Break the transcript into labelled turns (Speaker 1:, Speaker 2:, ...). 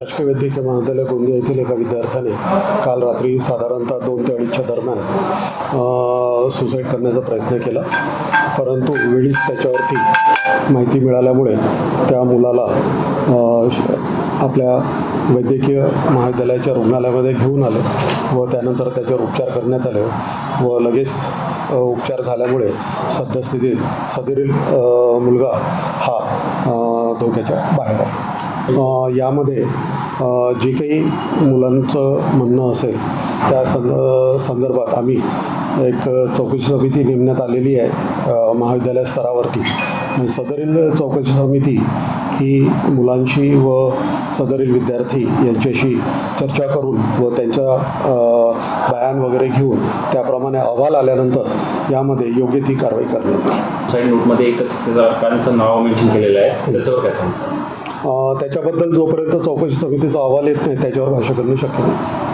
Speaker 1: राष्ट्रीय वैद्यकीय महाविद्यालय गोंदिया येथील एका विद्यार्थ्याने काल रात्री साधारणतः दोन ते अडीचच्या दरम्यान सुसाईड करण्याचा प्रयत्न केला. परंतु वेळीच त्याच्यावरती माहिती मिळाल्यामुळे त्या मुलाला आपल्या वैद्यकीय महाविद्यालयाच्या रुग्णालयामध्ये घेऊन आलं व त्यानंतर त्याच्यावर उपचार करण्यात आले व लगेच उपचार झाल्यामुळे सद्यस्थितीत सदरील मुलगा हा धोक्याच्या बाहेर आहे. यामध्ये जे काही मुलांचं म्हणणं असेल त्या सं संदर्भात आम्ही एक चौकशी समिती नेमण्यात आलेली आहे महाविद्यालय स्तरावरती. सदरील चौकशी समिती ही मुलांशी व सदरील विद्यार्थी यांच्याशी चर्चा करून व त्यांच्या बयान वगैरे घेऊन त्याप्रमाणे अहवाल आल्यानंतर यामध्ये योग्य ती कारवाई करण्यात येईल
Speaker 2: साईड नोटमध्ये एकच कारण नाव मेन्शन केलेलं आहे. त्याच्यावर काय सांगतो?
Speaker 1: त्याच्याबद्दल जोपर्यंत चौकशी समितीचा अहवाल येत नाही त्याच्यावर भाष्य करणं शक्य नाही.